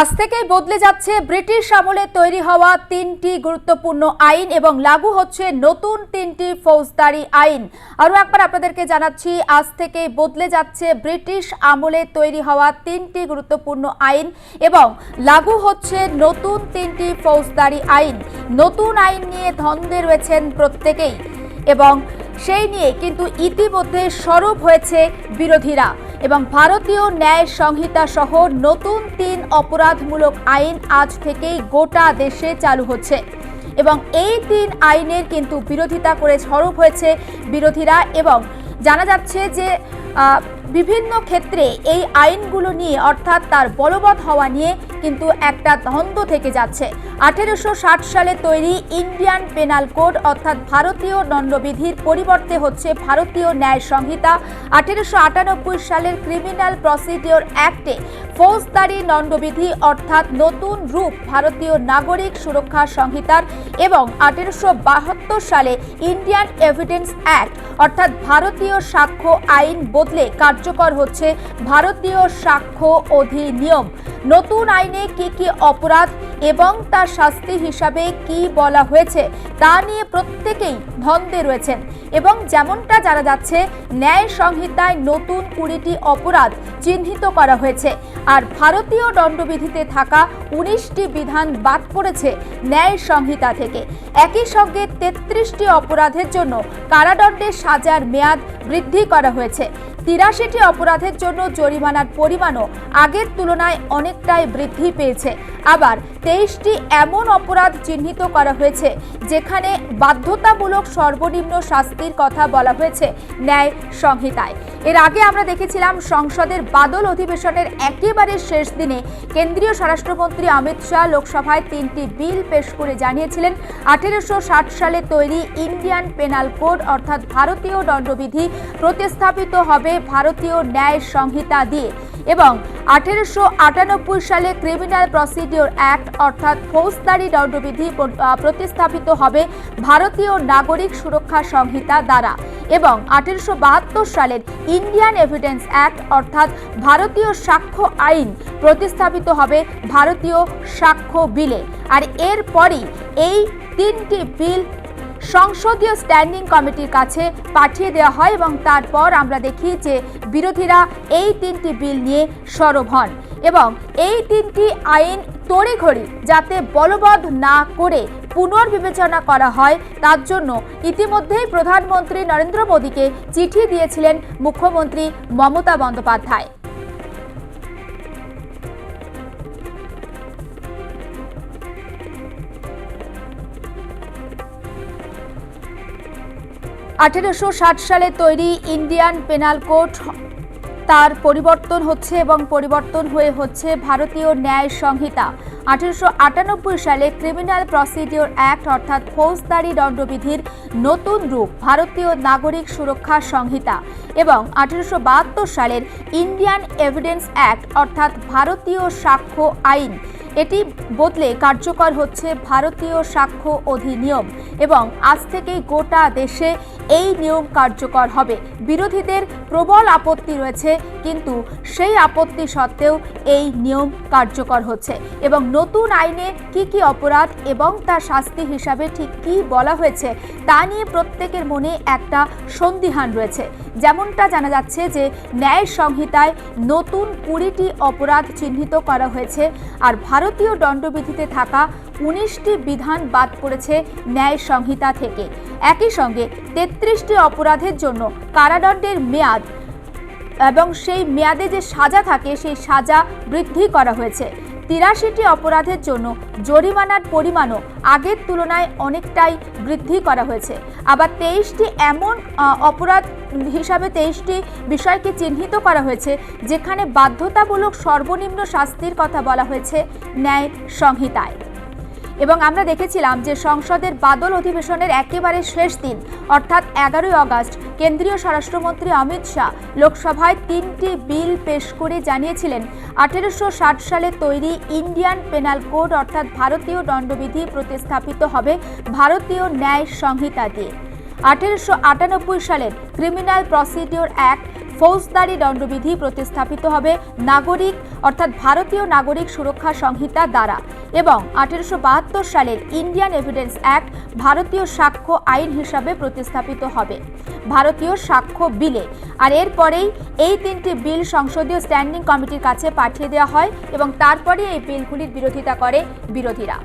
আজ থেকেই বদলে যাচ্ছে ব্রিটিশ আমলে তৈরি হওয়া তিনটি গুরুত্বপূর্ণ আইন এবং লাগু হচ্ছে নতুন তিনটি ফৌজদারি আইন। আরও একবার আপনাদেরকে জানাচ্ছি, আজ থেকে বদলে যাচ্ছে ব্রিটিশ আমলে তৈরি হওয়া তিনটি গুরুত্বপূর্ণ আইন এবং লাগু হচ্ছে নতুন তিনটি ফৌজদারি আইন। নতুন আইন নিয়ে ধন্দে রয়েছেন প্রত্যেকেই এবং সেই নিয়ে কিন্তু ইতিমধ্যে সরব হয়েছে বিরোধীরা। এবং ভারতীয় ন্যায় সংহিতা সহ নতুন তিন অপরাধমূলক আইন আজ থেকেই গোটা দেশে চালু হচ্ছে। এবং এই তিন আইনের কিন্তু বিরোধিতা করে সরব হয়েছে বিরোধীরা এবং জানা যাচ্ছে যে বিভিন্ন ক্ষেত্রে এই আইনগুলো নিয়ে, অর্থাৎ তার বলবৎ হওয়া নিয়ে কিন্তু একটা দ্বন্দ্ব থেকে যাচ্ছে। আঠেরোশো ষাট সালে তৈরি ইন্ডিয়ান পেনাল কোড, অর্থাৎ ভারতীয় দণ্ডবিধির পরিবর্তে হচ্ছে ভারতীয় ন্যায় সংহিতা। আঠেরোশো আটানব্বই সালের ক্রিমিনাল প্রসিডিওর অ্যাক্টে ফৌজদারি দণ্ডবিধি, অর্থাৎ নতুন রূপ ভারতীয় নাগরিক সুরক্ষা সংহিতার এবং আঠেরোশো বাহাত্তর সালে ইন্ডিয়ান এভিডেন্স অ্যাক্ট, অর্থাৎ ভারতীয় সাক্ষ্য আইন বদলে কার্যকর হচ্ছে ভারতীয় সাক্ষ্য অধিনিয়ম। নতুন আইনে কি কি অপরাধ এবং তার শাস্তি হিসাবে কি বলা হয়েছে তা নিয়ে প্রত্যেকেই ধন্দে রয়েছেন। এবং যেমনটা জানা যাচ্ছে, ন্যায় সংহিতায় নতুন কুড়িটি অপরাধ চিহ্নিত করা হয়েছে। আর ভারতীয় দণ্ডবিধিতে থাকা উনিশটি বিধান বাদ পড়েছে ন্যায় সংহিতা থেকে। একই সঙ্গে তেত্রিশটি অপরাধের জন্য কারাদণ্ডের সাজার মেয়াদ বৃদ্ধি করা হয়েছে। তিরাশিটি অপরাধের জন্য জরিমানার পরিমাণও আগের তুলনায় অনেকটাই বৃদ্ধি পেয়েছে। আবার তেইশটি এমন অপরাধ চিহ্নিত করা হয়েছে, যেখানে বাধ্যতামূলক সর্বনিম্ন শাস্তির কথা বলা হয়েছে ন্যায় সংহিতায়। এর আগে আমরা দেখেছিলাম সংসদের বাদল অধিবেশনের একেবারে শেষ দিনে কেন্দ্রীয় স্বরাষ্ট্রমন্ত্রী অমিত শাহ লোকসভায় তিনটি বিল পেশ করে জানিয়েছিলেন, আঠেরোশো ষাট সালে তৈরি ইন্ডিয়ান পেনাল কোড অর্থাৎ ভারতীয় দণ্ডবিধি প্রতিস্থাপিত হবে ভারতীয় ন্যায় সংহিতা দিয়ে এবং আঠেরোশো আটানব্বই সালে ক্রিমিনাল প্রসিডিওর অ্যাক্ট অর্থাৎ ফৌজদারি দণ্ডবিধি প্রতিস্থাপিত হবে ভারতীয় নাগরিক সুরক্ষা সংহিতা দ্বারা এবং আঠেরোশো বাহাত্তর সালের ইন্ডিয়ান এভিডেন্স অ্যাক্ট অর্থাৎ ভারতীয় সাক্ষ্য আইন প্রতিস্থাপিত হবে ভারতীয় সাক্ষ্য বিলে। আর এরপরই এই তিনটি বিল সংসদীয় স্ট্যান্ডিং কমিটির কাছে পাঠিয়ে দেওয়া হয় এবং তারপর আমরা দেখি যে বিরোধীরা এই তিনটি বিল নিয়ে সরব হন এবং এই তিনটি আইন তড়িঘড়ি যাতে বলবৎ না করে পুনর্বিবেচনা করা হয়, তার জন্য ইতিমধ্যেই প্রধানমন্ত্রী নরেন্দ্র মোদীকে চিঠি দিয়েছিলেন মুখ্যমন্ত্রী মমতা বন্দ্যোপাধ্যায়। আঠেরোশো ষাট সালে তৈরি ইন্ডিয়ান পেনাল কোড তার পরিবর্তন হচ্ছে এবং পরিবর্তন হয়ে হচ্ছে ভারতীয় ন্যায় সংহিতা। আঠেরোশো আটানব্বই সালে ক্রিমিনাল প্রসিডিওর অ্যাক্ট অর্থাৎ ফৌজদারি দণ্ডবিধির নতুন রূপ ভারতীয় নাগরিক সুরক্ষা সংহিতা এবং আঠেরোশো বাহাত্তর সালের ইন্ডিয়ান এভিডেন্স অ্যাক্ট অর্থাৎ ভারতীয় সাক্ষ্য আইন এটি বদলে কার্যকর হচ্ছে ভারতীয় সাক্ষ্য অধিনিয়ম এবং আজ থেকেই গোটা দেশে এই নিয়ম কার্যকর হবে। বিরোধীদের প্রবল আপত্তি রয়েছে, কিন্তু সেই আপত্তি সত্ত্বেও এই নিয়ম কার্যকর হচ্ছে এবং নতুন আইনে কি কি অপরাধ এবং তার শাস্তি হিসাবে ঠিক কি বলা হয়েছে তা নিয়ে প্রত্যেকের মনে একটা সন্দিহান রয়েছে। যেমনটা জানা যাচ্ছে যে ন্যায় সংহিতায় নতুন কুড়িটি অপরাধ চিহ্নিত করা হয়েছে আর ভারতীয় দণ্ডবিধিতে থাকা উনিশটি বিধান বাদ পড়েছে ন্যায় সংহিতা থেকে। একই সঙ্গে তেত্রিশটি অপরাধের জন্য কারাদণ্ডের মেয়াদ এবং সেই মেয়াদে যে সাজা থাকে, সেই সাজা বৃদ্ধি করা হয়েছে। তিরাশিটি অপরাধের জন্য জরিমানার পরিমাণও আগের তুলনায় অনেকটাই বৃদ্ধি করা হয়েছে। আবার তেইশটি এমন অপরাধ হিসাবে তেইশটি বিষয়কে চিহ্নিত করা হয়েছে, যেখানে বাধ্যতামূলক সর্বনিম্ন শাস্তির কথা বলা হয়েছে ন্যায় সংহিতায়। এবং আমরা দেখেছিলাম যে সংসদের বাদল অধিবেশনের একেবারে শেষ দিন, অর্থাৎ এগারোই আগস্ট কেন্দ্রীয় স্বরাষ্ট্রমন্ত্রী অমিত শাহ লোকসভায় তিনটি বিল পেশ করে জানিয়েছিলেন, আঠেরোশো ষাট সালে তৈরি ইন্ডিয়ান পেনাল কোড, অর্থাৎ ভারতীয় দণ্ডবিধি প্রতিস্থাপিত হবে ভারতীয় ন্যায় সংহিতা দিয়ে। আঠেরোশো আটানব্বই সালের ক্রিমিনাল প্রসিডিওর অ্যাক্ট ফৌজদারি দণ্ডবিধি প্রতিস্থাপিত হবে নাগরিক, অর্থাৎ ভারতীয় নাগরিক সুরক্ষা সংহিতা দ্বারা এবং আঠেরোশো বাহাত্তর সালের ইন্ডিয়ান এভিডেন্স অ্যাক্ট ভারতীয় সাক্ষ্য আইন হিসাবে প্রতিস্থাপিত হবে। ভারতীয় সাক্ষ্য বিলে। আর এরপরেই এই তিনটি বিল সংসদীয় স্ট্যান্ডিং কমিটির কাছে পাঠিয়ে দেওয়া হয় এবং তারপরে এই বিলগুলির বিরোধিতা করে বিরোধীরা।